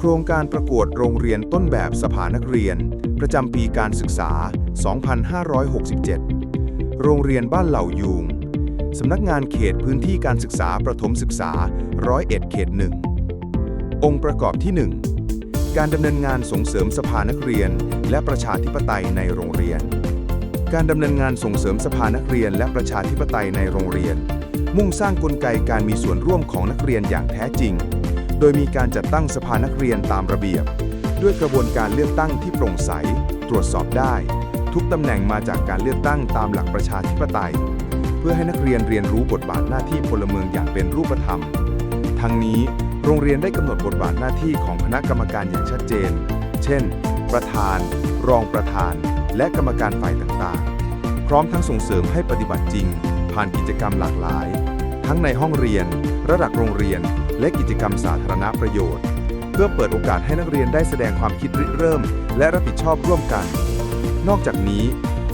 โครงการประกวดโรงเรียนต้นแบบสภานักเรียน ประจำปีการศึกษา 2567 โรงเรียนบ้านเหล่ายูง สำนักงานเขตพื้นที่การศึกษาประถมศึกษา 101 เขต 1 องค์ประกอบที่ 1 การดำเนินงานส่งเสริมสภานักเรียน และประชาธิปไตยในโรงเรียน การดำเนินงานส่งเสริมสภานักเรียนและประชาธิปไตยในโรงเรียน มุ่งสร้างกลไกการมีส่วนร่วมของนักเรียนอย่างแท้จริง โดยมีการจัดตั้งสภานักเรียนตามระเบียบ ด้วยกระบวนการเลือกตั้งที่โปร่งใส ตรวจสอบได้ ทุกตำแหน่งมาจากการเลือกตั้งตามหลักประชาธิปไตย เพื่อให้นักเรียนเรียนรู้บทบาทหน้าที่พลเมืองอย่างเป็นรูปธรรม ทั้งนี้โรงเรียนได้กำหนดบทบาทหน้าที่ของคณะกรรมการอย่างชัดเจน เช่น ประธาน รองประธาน และกรรมการฝ่ายต่างๆ พร้อมทั้งส่งเสริมให้ปฏิบัติจริง ผ่านกิจกรรมหลากหลาย ทั้งในห้องเรียน ระดับโรงเรียน และกิจกรรมสาธารณประโยชน์ เพื่อเปิดโอกาสให้นักเรียนได้แสดงความคิดริเริ่ม และรับผิดชอบร่วมกัน นอกจากนี้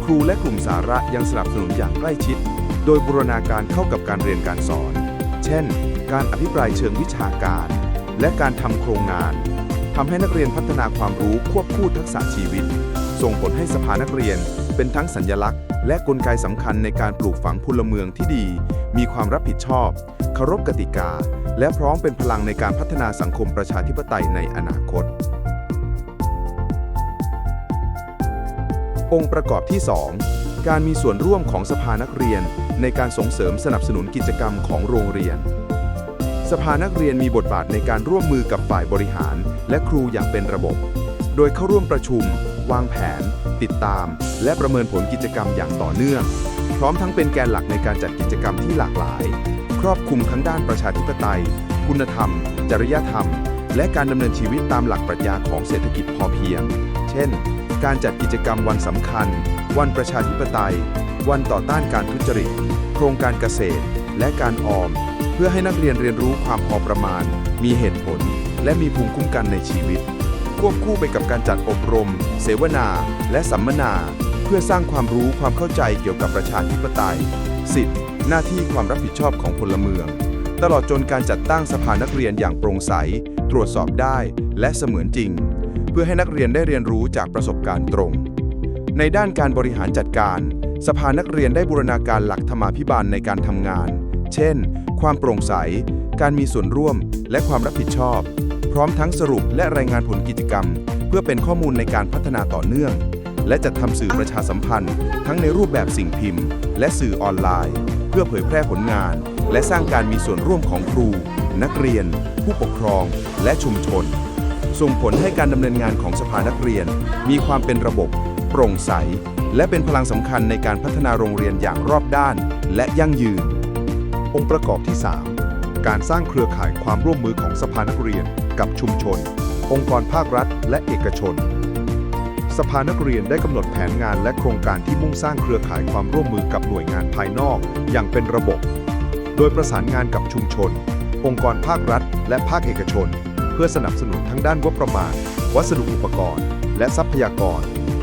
ครูและกลุ่มสาระยังสนับสนุนอย่างใกล้ชิด โดยบูรณาการเข้ากับการเรียนการสอน เช่น การอภิปรายเชิงวิชาการ และการทำโครงงานทำให้นักเรียนพัฒนาความรู้ควบคู่ทักษะชีวิต ส่งผลให้สภานักเรียน เป็นทั้งสัญลักษณ์ และกลไกสำคัญในการปลูกฝังพลเมืองที่ดี มีความรับผิดชอบ เคารพกติกา และพร้อมเป็นพลังในการพัฒนาสังคมประชาธิปไตยในอนาคต องค์ประกอบที่ 2 การมีส่วนร่วมของสภานักเรียน ในการส่งเสริมสนับสนุนกิจกรรมของโรงเรียน สภานักเรียนมีบทบาทในการร่วมมือกับฝ่ายบริหาร และครูอย่างเป็นระบบ โดยเข้าร่วมประชุม วางแผน ติดตาม และประเมินผลกิจกรรมอย่างต่อเนื่อง พร้อมทั้งเป็นแกนหลักในการจัดกิจกรรมที่หลากหลาย ครอบคลุมทั้งด้านประชาธิปไตย คุณธรรม จริยธรรม และการดำเนินชีวิตตามหลักปรัชญาของเศรษฐกิจพอเพียง เช่น การจัดกิจกรรมวันสำคัญ วันประชาธิปไตย วันต่อต้านการทุจริต โครงการเกษตร และการออม เพื่อให้นักเรียนเรียนรู้ความพอประมาณ มีเหตุผล และมีภูมิคุ้มกันในชีวิต ควบคู่ไปกับการจัดอบรม เสวนา และสัมมนา เพื่อสร้างความรู้ความเข้าใจเกี่ยวกับประชาธิปไตย สิทธิหน้าที่ความรับผิดชอบของพลเมือง ตลอดจนการจัดตั้งสภานักเรียนอย่างโปร่งใส ตรวจสอบได้และเสมือนจริง เพื่อให้นักเรียนได้เรียนรู้จากประสบการณ์ตรง ในด้านการบริหารจัดการ สภานักเรียนได้บูรณาการหลักธรรมาภิบาลในการทำงาน เช่น ความโปร่งใส การมีส่วนร่วม และความรับผิดชอบ พร้อมทั้งสรุปและรายงานผลกิจกรรม เพื่อเป็นข้อมูลในการพัฒนาต่อเนื่อง และจัดทำสื่อประชาสัมพันธ์ ทั้งในรูปแบบสิ่งพิมพ์ และสื่อออนไลน์ เพื่อเผยแพร่ผลงาน และสร้างการมีส่วนร่วมของครู นักเรียน ผู้ปกครอง และชุมชน ส่งผลให้การดำเนินงานของสภานักเรียน มีความเป็นระบบ โปร่งใส และเป็นพลังสำคัญในการพัฒนาโรงเรียนอย่างรอบด้าน และยั่งยืน องค์ประกอบที่ 3 การสร้างเครือข่ายความร่วมมือของสภานักเรียน กับชุมชน องค์กรภาครัฐ และเอกชน สภานักเรียนได้กำหนดแผนงานและโครงการที่มุ่งสร้างเครือข่ายความร่วมมือกับหน่วยงานภายนอก อย่างเป็นระบบ โดยประสานงานกับชุมชน องค์กรภาครัฐ และภาคเอกชน เพื่อสนับสนุนทั้งด้านงบประมาณ วัสดุอุปกรณ์ และทรัพยากร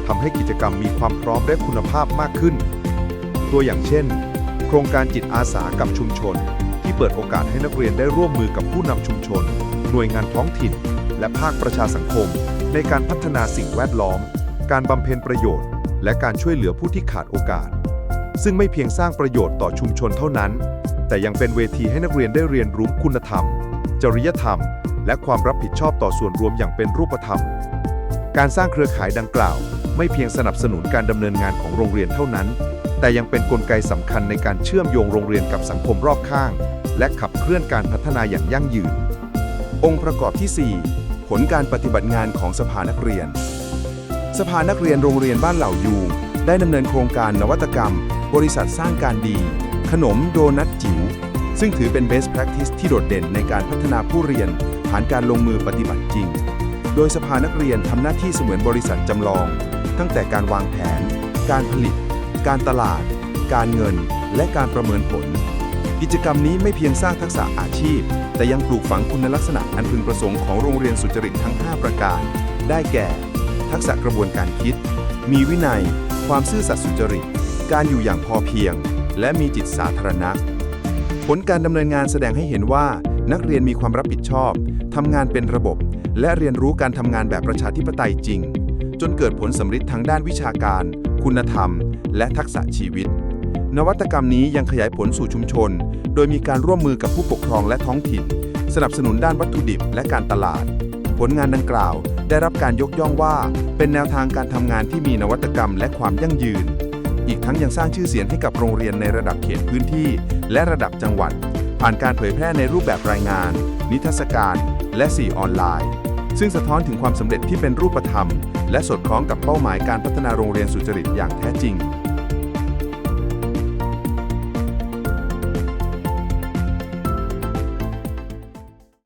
ทำให้กิจกรรมมีความพร้อมและคุณภาพมากขึ้น ตัวอย่างเช่น โครงการจิตอาสากับชุมชน ที่เปิดโอกาสให้นักเรียนได้ร่วมมือกับผู้นำชุมชน หน่วยงานท้องถิ่น และภาคประชาสังคม ในการพัฒนาสิ่งแวดล้อม การบำเพ็ญประโยชน์ และการช่วยเหลือผู้ที่ขาดโอกาส ซึ่งไม่เพียงสร้างประโยชน์ต่อชุมชนเท่านั้น แต่ยังเป็นเวทีให้นักเรียนได้เรียนรู้คุณธรรม จริยธรรม และความรับผิดชอบต่อส่วนรวมอย่างเป็นรูปธรรม การสร้างเครือข่ายดังกล่าว ไม่เพียงสนับสนุนการดำเนินงานของโรงเรียนเท่านั้น แต่ยังเป็นนกลไกสำคัญในการเชื่อมโยงโรงเรียนกับสังคมรอบข้าง และขับเคลื่อนการพัฒนาอย่างยั่งยืน องค์ประกอบที่ 4 ผลการปฏิบัติงานของสภานักเรียน สภานักเรียนโรงเรียนบ้านเหล่ายูได้ดำเนินโครงการนวัตกรรม บริษัทสร้างการดี ขนมโดนัทจิ๋วซึ่งถือเป็น best practice ที่โดดเด่นในการพัฒนาผู้เรียน ผ่านการลงมือปฏิบัติจริง โดยสภานักเรียนทำหน้าที่เสมือนบริษัทจำลอง ตั้งแต่การวางแผน การผลิต การตลาด การเงิน และการประเมินผล กิจกรรมนี้ไม่เพียงสร้างทักษะอาชีพ แต่ยังปลูกฝังคุณลักษณะอันพึงประสงค์ของโรงเรียนสุจริตทั้ง 5 ประการ ได้แก่ ทักษะกระบวนการคิด มีวินัย ความซื่อสัตย์สุจริต การอยู่อย่างพอเพียง และมีจิตสาธารณะ ผลการดำเนินงานแสดงให้เห็นว่า นักเรียนมีความรับผิดชอบทำงานเป็นระบบ และเรียนรู้การทำงานแบบประชาธิปไตยจริง จนเกิดผลสำฤทธิ์ทางด้านวิชาการ คุณธรรม และทักษะชีวิต นวัตกรรมนี้ยังขยายผลสู่ชุมชน โดยมีการร่วมมือกับผู้ปกครองและท้องถิ่น สนับสนุนด้านวัตถุดิบและการตลาด ผลงานดังกล่าว ได้รับการยกย่องว่า เป็นแนวทางการทำงานที่มีนวัตกรรมและความยั่งยืน อีกทั้งยังสร้างชื่อเสียงให้กับโรงเรียนในระดับเขตพื้นที่ และระดับจังหวัด ผ่านการเผยแพร่ในรูปแบบรายงาน นิทรรศการ และสื่อออนไลน์ ซึ่งสะท้อนถึงความสำเร็จที่เป็นรูปธรรม และสอดคล้องกับเป้าหมายการพัฒนาโรงเรียนสุจริตอย่างแท้จริง